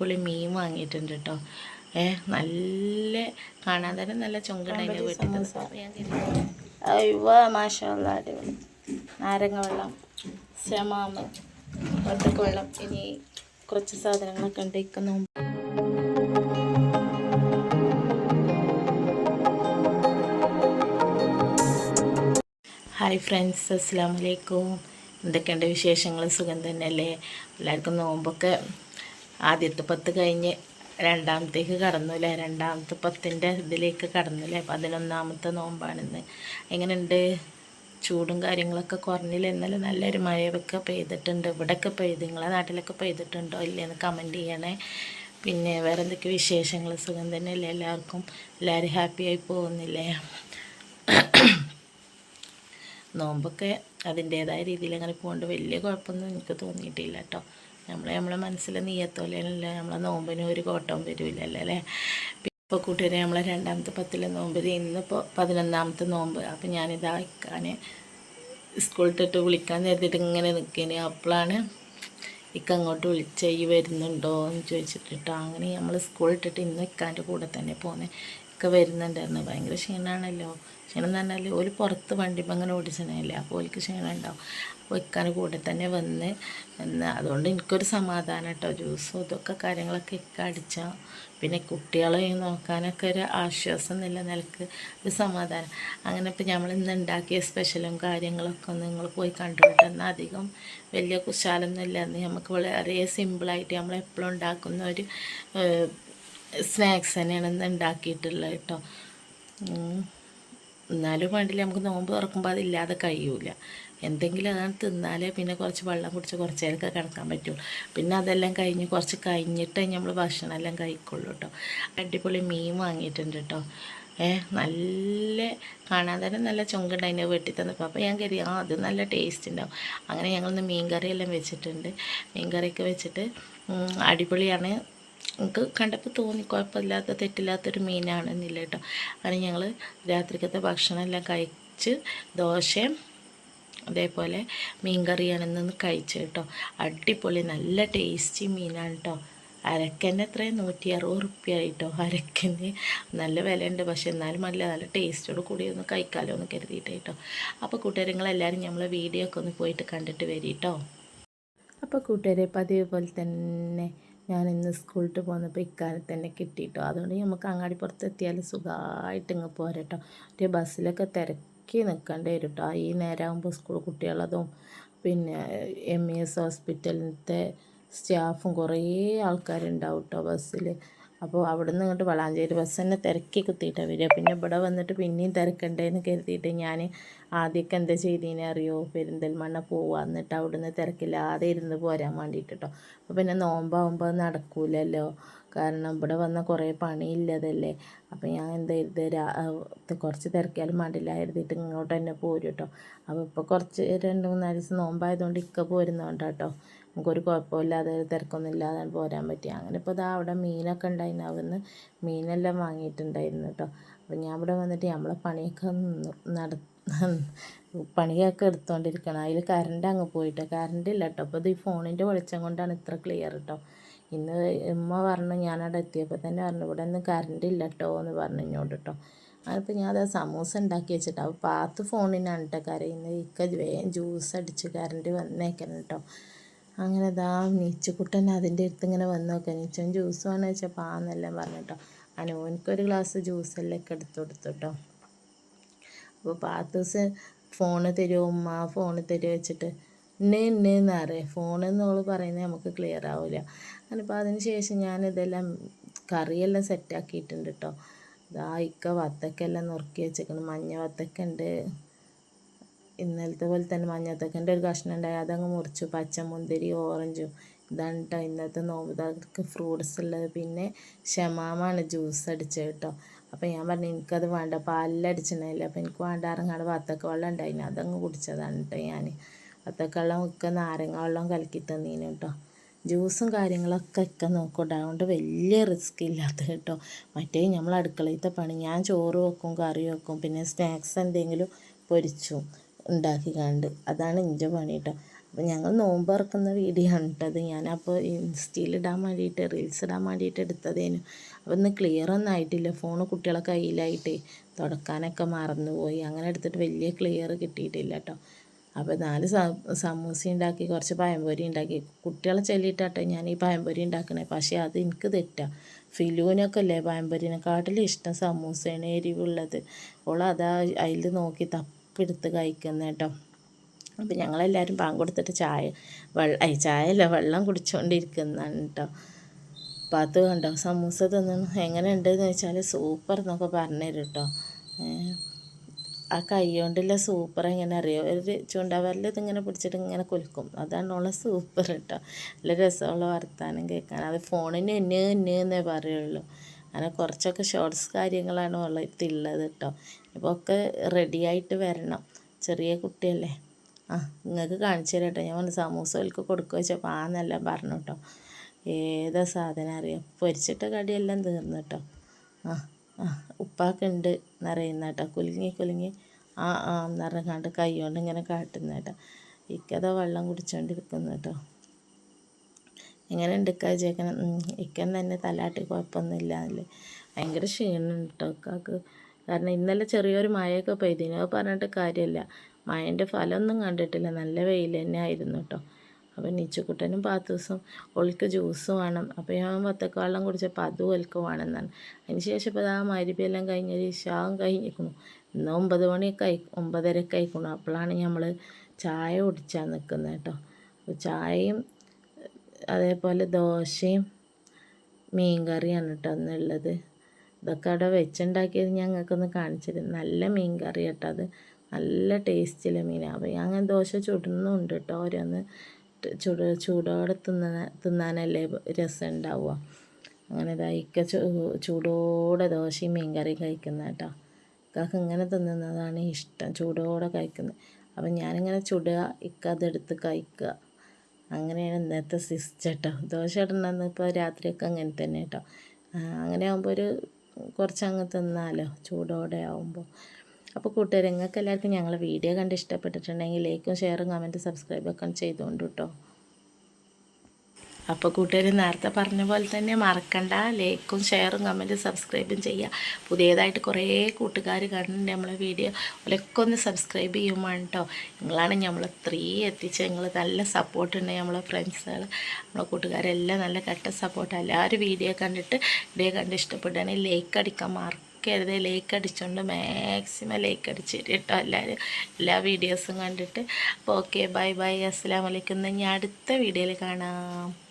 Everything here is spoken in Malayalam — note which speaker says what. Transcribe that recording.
Speaker 1: പുളി മീൻ വാങ്ങിയിട്ടുണ്ട് കേട്ടോ ഏ നല്ല കാണാൻ തന്നെ നല്ല ചുങ്കടതിന്റെ വീട്ടിൽ
Speaker 2: മാഷല്ല അടിപൊളി. നാരങ്ങ വെള്ളം ശമാമ് ഒറ്റയ്ക്ക് വെള്ളം ഇനി കുറച്ച് സാധനങ്ങളൊക്കെ ഉണ്ട് ഇക്കുന്നു
Speaker 1: ഹായ് ഫ്രണ്ട്സ് അസ്സാം വലൈക്കും എന്തൊക്കെയുണ്ട് വിശേഷങ്ങൾ സുഖം തന്നെയല്ലേ? എല്ലാവർക്കും നോമ്പൊക്കെ ആദ്യത്തെ പത്ത് കഴിഞ്ഞ് രണ്ടാമത്തേക്ക് കടന്നുല്ലേ? രണ്ടാമത്തെ പത്തിന്റെ ഇതിലേക്ക് കടന്നുല്ലേ? പതിനൊന്നാമത്തെ നോമ്പാണിന്ന്. എങ്ങനെയുണ്ട്? ചൂടും കാര്യങ്ങളൊക്കെ കുറഞ്ഞില്ല? ഇന്നലെ നല്ലൊരു മഴയൊക്കെ പെയ്തിട്ടുണ്ട്. ഇവിടെയൊക്കെ പെയ്ത്. നിങ്ങളെ നാട്ടിലൊക്കെ പെയ്തിട്ടുണ്ടോ? ഇല്ലയെന്ന് കമന്റ് ചെയ്യണേ. പിന്നെ വേറെ എന്തൊക്കെ വിശേഷങ്ങൾ? സുഖം തന്നെയല്ലേ എല്ലാവർക്കും? എല്ലാവരും ഹാപ്പിയായി പോകുന്നില്ലേ? നോമ്പൊക്കെ അതിന്റേതായ രീതിയിൽ അങ്ങനെ പോകേണ്ട വലിയ കുഴപ്പമൊന്നും എനിക്ക് തോന്നിയിട്ടില്ല കേട്ടോ. നമ്മൾ നമ്മളെ മനസ്സിൽ നീയത്തോലെയല്ല നമ്മളെ നോമ്പിന് ഒരു കോട്ടവും വരില്ലല്ലോ അല്ലേ? ഇപ്പോൾ കൂട്ടുകാരെ നമ്മളെ രണ്ടാമത്തെ പത്തിലെ നോമ്പ് ഇന്നിപ്പോൾ പതിനൊന്നാമത്തെ നോമ്പ്. അപ്പോൾ ഞാനിതാ ഇക്കാൻ സ്കൂളിട്ടിട്ട് വിളിക്കാൻ നേരത്തിട്ട് ഇങ്ങനെ നിൽക്കേനെ അപ്പോഴാണ് ഇക്ക അങ്ങോട്ട് വിളിച്ച ഈ വരുന്നുണ്ടോ എന്ന് ചോദിച്ചിട്ടിട്ടോ. അങ്ങനെ നമ്മൾ സ്കൂളിട്ടിട്ട് ഇന്ന് ഇക്കാന്റെ കൂടെ തന്നെ പോകുന്നത് ഇക്ക വരുന്നുണ്ടായിരുന്നു. ഭയങ്കര ക്ഷീണമാണല്ലോ ക്ഷീണം എന്ന് പറഞ്ഞാൽ ഒരു പുറത്ത് വണ്ടിപ്പം അങ്ങനെ ഓടിച്ചനല്ലേ അപ്പോൾ ഓൽക്ക് ക്ഷീണം ഉണ്ടാവും അപ്പോൾ ഇക്കാന്റെ കൂടെ തന്നെ വന്ന് എന്ന് അതുകൊണ്ട് എനിക്കൊരു സമാധാനം കേട്ടോ. ജ്യൂസും ഇതൊക്കെ കാര്യങ്ങളൊക്കെ ഇക്ക അടിച്ചാൽ പിന്നെ കുട്ടികളെ നോക്കാനൊക്കെ ഒരു ആശ്വാസം എന്നുള്ള നിലയ്ക്ക് ഒരു സമാധാനം. അങ്ങനെ ഇപ്പോൾ നമ്മൾ ഇന്ന് ഉണ്ടാക്കിയ സ്പെഷ്യലും കാര്യങ്ങളൊക്കെ ഒന്ന് നിങ്ങൾ പോയി കണ്ടുപിട്ട് എന്നാൽ അധികം വലിയ കുശാലൊന്നുമില്ല. എന്ന് നമുക്ക് വളരെ സിമ്പിളായിട്ട് നമ്മൾ എപ്പോഴും ഉണ്ടാക്കുന്ന ഒരു സ്നാക്സ് തന്നെയാണ് ഇന്ന് ഉണ്ടാക്കിയിട്ടുള്ളത് കേട്ടോ. എന്നാലും വേണ്ടില്ല നമുക്ക് നോമ്പ് തുറക്കുമ്പോൾ അതില്ലാതെ കഴിയൂല. എന്തെങ്കിലും അതാണ് തിന്നാലേ പിന്നെ കുറച്ച് വെള്ളം കുടിച്ച് കുറച്ച് നേരമൊക്കെ കിടക്കാൻ പറ്റുള്ളൂ. പിന്നെ അതെല്ലാം കഴിഞ്ഞ് കുറച്ച് കഴിഞ്ഞിട്ടേ നമ്മൾ ഭക്ഷണം എല്ലാം കഴിക്കുള്ളൂ കേട്ടോ. അടിപൊളി മീൻ വാങ്ങിയിട്ടുണ്ട് കേട്ടോ. ഏ നല്ല കാണാൻ തന്നെ നല്ല ചുങ്കുണ്ട് വെട്ടി തന്നപ്പോൾ അപ്പോൾ ഞാൻ കരുതി ആ അത് നല്ല ടേസ്റ്റ് ഉണ്ടാവും. അങ്ങനെ ഞങ്ങളിന്ന് മീൻ കറിയെല്ലാം വെച്ചിട്ടുണ്ട്. മീൻ കറിയൊക്കെ വെച്ചിട്ട് അടിപൊളിയാണ്. നമുക്ക് കണ്ടപ്പോൾ തോന്നി കുഴപ്പമില്ലാത്ത തെറ്റില്ലാത്തൊരു മീനാണെന്നില്ല കേട്ടോ അങ്ങനെ ഞങ്ങൾ രാത്രിക്കത്തെ ഭക്ഷണം എല്ലാം കഴിച്ച് ദോശയും അതേപോലെ മീൻ കറിയാണെന്ന് കഴിച്ചു കേട്ടോ അടിപൊളി നല്ല ടേസ്റ്റി മീനാണ് കേട്ടോ അരക്കന്നെ എത്രയും? നൂറ്റി അറുപത് റുപ്യ ആയിട്ടോ അരക്കന് നല്ല വിലയുണ്ട്. പക്ഷെ എന്നാലും നല്ല നല്ല ടേസ്റ്റോട് കൂടി ഒന്ന് കഴിക്കാമല്ലോ എന്ന് കരുതിയിട്ട് കേട്ടോ അപ്പോൾ കൂട്ടുകാരങ്ങളെല്ലാവരും നമ്മളെ വീഡിയോ ഒക്കെ ഒന്ന് പോയിട്ട് കണ്ടിട്ട് വരിട്ടോ അപ്പോൾ കൂട്ടുകാരെ പതിവ് പോലെ തന്നെ ഞാൻ ഇന്ന് സ്കൂളിൽ പോകുന്നപ്പോൾ ഇക്കാലത്ത് തന്നെ കിട്ടിയിട്ടോ അതുകൊണ്ട് നമുക്ക് അങ്ങാടിപ്പുറത്ത് എത്തിയാൽ സുഖമായിട്ട് ഇങ്ങ് പോരട്ടോ. മറ്റേ ബസ്സിലൊക്കെ തിരക്കി നിൽക്കേണ്ടി വരും കേട്ടോ ഈ നേരമാകുമ്പോൾ സ്കൂൾ കുട്ടികളതും പിന്നെ എം ഇ എസ് ഹോസ്പിറ്റലിലത്തെ സ്റ്റാഫും കുറേ ആൾക്കാരുണ്ടാവും കേട്ടോ ബസ്സിൽ അപ്പോൾ അവിടെ നിന്ന് ഇങ്ങോട്ട് വളാഞ്ചേരി ബസ് തന്നെ തിരക്കി കുത്തിയിട്ടാണ് വരിക. പിന്നെ ഇവിടെ വന്നിട്ട് പിന്നെയും തിരക്കണ്ടേന്ന് കരുതിയിട്ട് ഞാൻ ആദ്യമൊക്കെ എന്താ ചെയ്തതിനെ അറിയോ? പെരിന്തൽമണ്ണ പോവുക എന്നിട്ട് അവിടുന്ന് തിരക്കില്ലാതെ ഇരുന്ന് പോരാൻ വേണ്ടിയിട്ട് കേട്ടോ അപ്പോൾ പിന്നെ നോമ്പാകുമ്പോൾ നടക്കൂലല്ലോ. കാരണം ഇവിടെ വന്ന കുറേ പണിയില്ലതല്ലേ. അപ്പോൾ ഞാൻ എന്താ കരുത്? കുറച്ച് തിരക്കിയാലും വേണ്ടില്ല എഴുതിയിട്ട് ഇങ്ങോട്ട് തന്നെ പോരും കേട്ടോ അപ്പോൾ ഇപ്പോൾ കുറച്ച് രണ്ട് മൂന്നാൽ ദിവസം നോമ്പായതുകൊണ്ട് ഇക്ക പോരുന്നതുകൊണ്ടാട്ടോ നമുക്കൊരു കുഴപ്പമില്ലാതെ തിരക്കൊന്നും ഇല്ലാതെ പോരാൻ പറ്റി. അങ്ങനെ ഇപ്പോൾ ഇതാ അവിടെ മീനൊക്കെ ഉണ്ടായിരുന്നു. അവിടുന്ന് മീനെല്ലാം വാങ്ങിയിട്ടുണ്ടായിരുന്നു കേട്ടോ. അപ്പോൾ ഞാൻ ഇവിടെ വന്നിട്ട് നമ്മളെ പണിയൊക്കെ നട പണിയൊക്കെ എടുത്തുകൊണ്ടിരിക്കണം അതിൽ കറണ്ട് അങ്ങ് പോയിട്ട്. കറണ്ട് ഇല്ല കേട്ടോ. അപ്പോൾ ഇത് ഈ ഫോണിന്റെ വെളിച്ചം കൊണ്ടാണ് ഇത്ര ക്ലിയർ കേട്ടോ. ഇന്ന് ഉമ്മ പറഞ്ഞു ഞാനവിടെ എത്തിയപ്പോൾ തന്നെ പറഞ്ഞു ഇവിടെ നിന്ന് കറണ്ട് ഇല്ല കേട്ടോ എന്ന് പറഞ്ഞു ഇങ്ങോട്ട് കേട്ടോ അതിപ്പോൾ ഞാൻ അത് സമൂസ ഉണ്ടാക്കി വെച്ചിട്ട് അപ്പോൾ പാത്ത് ഫോണിനാണ് കേട്ടോ കരയുന്നത്. ഇക്ക വേഗം ജ്യൂസ് അടിച്ച് കറണ്ട് വന്നേക്കണം കേട്ടോ അങ്ങനെ ദാ നീച്ചുക്കുട്ടൻ അതിന്റെ അടുത്ത് ഇങ്ങനെ വന്ന് നോക്കാം നീച്ചൻ ജ്യൂസ് വേണമെന്ന് വെച്ചാൽ പാന്നെല്ലാം പറഞ്ഞിട്ടോ. അനുവനക്കൊരു ഗ്ലാസ് ജ്യൂസെല്ലാം ഒക്കെ എടുത്തു കൊടുത്തു കേട്ടോ അപ്പോൾ പാത്തൂസ് ഫോണ് തരുമോ ഉമ്മ ഫോണ് തരുമോ വെച്ചിട്ട് ഇന്നേ ഇന്നേന്ന് അറിയാം ഫോണെന്ന് അവൾ പറയുന്നത് നമുക്ക് ക്ലിയർ ആവില്ല അപ്പോൾ അതിന് ശേഷം ഞാൻ ഇതെല്ലാം കറിയെല്ലാം സെറ്റാക്കിയിട്ടുണ്ട് കേട്ടോ ഇതാ ഇക്ക വത്തക്കെല്ലാം നുറുക്കി വെച്ചേക്കണം. മഞ്ഞ വത്തക്ക ഉണ്ട് ഇന്നലത്തെ പോലെ തന്നെ മഞ്ഞത്തക്കന്റെ ഒരു കഷ്ണം ഉണ്ടായി. അതങ്ങ് മുറിച്ചു. പച്ചമുന്തിരി ഓറഞ്ചും. ഇതാണ് കേട്ടോ ഇന്നത്തെ നോമ്പുതാർക്ക് ഫ്രൂട്ട്സ് ഉള്ളത്. പിന്നെ ഷമാമാണ് ജ്യൂസ് അടിച്ചത് കേട്ടോ അപ്പോൾ ഞാൻ പറഞ്ഞു എനിക്കത് വേണ്ട. പാലിലടിച്ചിട്ടുണ്ടായില്ല അപ്പോൾ എനിക്ക് വേണ്ട ഇറങ്ങാണ്ട് വത്തക്ക വെള്ളം ഉണ്ടായിന്. അതങ്ങ് കുടിച്ചതാണ് കേട്ടോ ഞാൻ വത്തക്ക വെള്ളം ഒക്കെ നാരങ്ങ വെള്ളം കലക്കി തന്നീന് കേട്ടോ ജ്യൂസും കാര്യങ്ങളൊക്കെ ഒക്കെ നോക്കട്ടെ. അതുകൊണ്ട് വലിയ റിസ്ക് ഇല്ലാത്ത കേട്ടോ മറ്റേ നമ്മൾ അടുക്കളയിലത്തെ പണി. ഞാൻ ചോറ് വെക്കും കറി വെക്കും പിന്നെ സ്നാക്സ് എന്തെങ്കിലും പൊരിച്ചു. ഉണ്ടാക്കി കണ്ട് അതാണ് എന്റെ പണി കേട്ടോ അപ്പോൾ ഞങ്ങൾ നോമ്പ് ഇറക്കുന്ന വീഡിയോ ആണ് കേട്ടത് ഞാനപ്പോൾ ഇൻസ്റ്റയിൽ ഇടാൻ വേണ്ടിയിട്ട് റീൽസ് ഇടാൻ വേണ്ടിയിട്ട് എടുത്തതേനു. അപ്പോൾ ഇന്ന് ക്ലിയർ ഒന്നും ആയിട്ടില്ല. ഫോൺ കുട്ടികളെ കയ്യിലായിട്ട് തുടക്കാനൊക്കെ മറന്നുപോയി. അങ്ങനെ എടുത്തിട്ട് വലിയ ക്ലിയർ കിട്ടിയിട്ടില്ല കേട്ടോ അപ്പോൾ നാല് സമൂസ ഉണ്ടാക്കി കുറച്ച് പഴംപൊരി ഉണ്ടാക്കി. കുട്ടികളെ ചെല്ലിയിട്ടാട്ടെ ഞാൻ ഈ പഴംപൊരി ഉണ്ടാക്കണേ. പക്ഷേ അത് എനിക്ക് തെറ്റാ. ഫിലൂനൊക്കെ അല്ലേ പഴംപൊരിനെക്കാട്ടിലും ഇഷ്ടം സമൂസയാണ് എരിവുള്ളത്. ഓൾ അതാ അതിൽ നോക്കി തപ്പെടുത്ത് കഴിക്കുന്നത് കേട്ടോ അപ്പോൾ ഞങ്ങളെല്ലാവരും പാങ്ക് കൊടുത്തിട്ട് ചായ വെള്ളം ഐ ചായ അല്ല വെള്ളം കുടിച്ചുകൊണ്ടിരിക്കുന്നതാണ് കേട്ടോ അപ്പോൾ അത് കണ്ടോ സമൂസ തിന്നണം. എങ്ങനെ ഉണ്ടെന്ന് വെച്ചാൽ സൂപ്പർ എന്നൊക്കെ പറഞ്ഞു തരും കേട്ടോ ആ കൈ കൊണ്ടുള്ള സൂപ്പർ എങ്ങനെ അറിയോ ഒരു ചൂണ്ടാവരൽ ഇതിങ്ങനെ പിടിച്ചിട്ട് ഇങ്ങനെ കുലുക്കും. അതാണ് ഉള്ള സൂപ്പർ കേട്ടോ നല്ല രസമുള്ള വർത്താനം കേൾക്കാൻ. അത് ഫോണിന് എന്നെ എന്നെ എന്നേ പറയുള്ളൂ. അങ്ങനെ കുറച്ചൊക്കെ ഷോർട്സ് കാര്യങ്ങളാണ് ഉള്ളത് കേട്ടോ ഇപ്പോൾ ഒക്കെ റെഡിയായിട്ട് വരണം. ചെറിയ കുട്ടിയല്ലേ. ആ നിങ്ങൾക്ക് കാണിച്ചു തരാം കേട്ടോ ഞാൻ പറഞ്ഞു സമൂസകൾക്ക് കൊടുക്കുക വെച്ചപ്പോൾ ആന്നെല്ലാം പറഞ്ഞു കേട്ടോ ഏതാ സാധനം അറിയാം? പൊരിച്ചിട്ട കടിയെല്ലാം തീർന്നു കേട്ടോ ആ ആ ഉപ്പാക്കുണ്ട് എന്നറിയുന്ന കേട്ടോ. കുലുങ്ങി കുലുങ്ങി ആ ആ എന്നറിഞ്ഞാണ്ട് കൈ കൊണ്ട് ഇങ്ങനെ കാട്ടുന്ന കേട്ടോ. ഇക്കത വെള്ളം കുടിച്ചുകൊണ്ടിരിക്കുന്നു കേട്ടോ എങ്ങനെ ഉണ്ട് ഇക്ക ചേക്കൻ ഇക്കൻ തന്നെ തലാട്ടി കുഴപ്പമൊന്നുമില്ല എന്നല്ലേ ഭയങ്കര ക്ഷീണം കേട്ടോ ഇക്കാക്ക്. കാരണം ഇന്നലെ ചെറിയൊരു മഴയൊക്കെ പെയ്തിന്. അത് പറഞ്ഞിട്ട് കാര്യമില്ല മഴന്റെ ഫലമൊന്നും കണ്ടിട്ടില്ല. നല്ല വെയിൽ തന്നെ ആയിരുന്നു കേട്ടോ അപ്പം നിച്ചുക്കുട്ടനും പത്ത് ദിവസം ഒളിക്ക് ജ്യൂസ് വേണം. അപ്പോൾ ഞാൻ പത്തൊക്കെ വെള്ളം കുടിച്ചപ്പോൾ അതും ഒലിക്ക് വേണമെന്നാണ് അതിന് ശേഷം ഇപ്പോൾ ആ മരുപ്പിയെല്ലാം കഴിഞ്ഞ് ഇഷാവും കഴിഞ്ഞിരിക്കുന്നു. ഇന്ന് ഒമ്പത് മണിയൊക്കെ ആയി ഒമ്പതരയൊക്കെ ആയിക്കുന്നു അപ്പോഴാണ് നമ്മൾ ചായ കുടിച്ചാൽ നിൽക്കുന്നത് കേട്ടോ അപ്പോൾ ചായയും അതേപോലെ ദോശയും മീൻ കറിയാണ് കേട്ടോ ഇന്നുള്ളത്. ഇതൊക്കെ അവിടെ വെച്ചുണ്ടാക്കിയത് ഞങ്ങൾക്കൊന്ന് കാണിച്ചിരുന്നു നല്ല മീൻ കറി കേട്ടോ അത്. നല്ല ടേസ്റ്റിലെ മീനാണ് അപ്പോൾ അങ്ങനെ ദോശ ചുടുന്നുണ്ട് കേട്ടോ ഓരോന്ന്. ചൂട് ചൂടോടെ തിന്ന തിന്നാനല്ലേ രസം ഉണ്ടാവുക അങ്ങനെ ഇതായിക്ക ചൂടോടെ ദോശയും മീൻ കറി കഴിക്കുന്ന കേട്ടോ. ഇക്കാക്ക് ഇങ്ങനെ തിന്നുന്നതാണ് ഇഷ്ടം. ചൂടോടെ കഴിക്കുന്നത് അപ്പം ഞാനിങ്ങനെ ചുടുക ഇക്ക അതെടുത്ത് കഴിക്കുക. അങ്ങനെയാണ് ഇന്നത്തെ സിസ്റ്റം കേട്ടോ. ദോശ ഇടണമെന്ന് ഇപ്പോൾ രാത്രിയൊക്കെ അങ്ങനെ തന്നെ കേട്ടോ. അങ്ങനെ ആകുമ്പോൾ ഒരു കുറച്ച് അങ്ങ് തിന്നാലോ ചൂടോടെ ആകുമ്പോൾ അപ്പോൾ കൂട്ടുകാർ നിങ്ങൾക്ക് എല്ലാവർക്കും ഞങ്ങളുടെ വീഡിയോ കണ്ട് ഇഷ്ടപ്പെട്ടിട്ടുണ്ടെങ്കിൽ ലൈക്കും ഷെയറും കമന്റും സബ്സ്ക്രൈബൊക്കെ ചെയ്തുകൊണ്ട് കേട്ടോ അപ്പോൾ കൂട്ടുകാർ നേരത്തെ പറഞ്ഞ പോലെ തന്നെ മറക്കണ്ട ലൈക്കും ഷെയറും കമന്റും സബ്സ്ക്രൈബും ചെയ്യുക പുതിയതായിട്ട് കുറേ കൂട്ടുകാർ കണ്ടിട്ടുണ്ട് നമ്മളെ വീഡിയോ. അവരൊക്കെ ഒന്ന് സബ്സ്ക്രൈബ് ചെയ്യുമ്പോൾ കേട്ടോ നിങ്ങളാണ് നമ്മൾ ത്രീ എത്തിച്ച് നിങ്ങൾ നല്ല സപ്പോർട്ടുണ്ട് നമ്മളെ ഫ്രണ്ട്സുകൾ നമ്മളെ കൂട്ടുകാരെല്ലാം നല്ല കട്ട സപ്പോർട്ട് എല്ലാവരും വീഡിയോ കണ്ടിട്ട് വീഡിയോ കണ്ട് ഇഷ്ടപ്പെടുകയാണെങ്കിൽ ലൈക്ക് അടിക്കാൻ മറക്കരുത്. ലൈക്ക് അടിച്ചുകൊണ്ട് മാക്സിമം ലൈക്ക് അടിച്ച് കേട്ടോ എല്ലാവരും എല്ലാ വീഡിയോസും കണ്ടിട്ട്. അപ്പോൾ ഓക്കെ ബൈ ബൈ അസ്സാം വലൈക്കും ഞാൻ അടുത്ത വീഡിയോയിൽ കാണാം.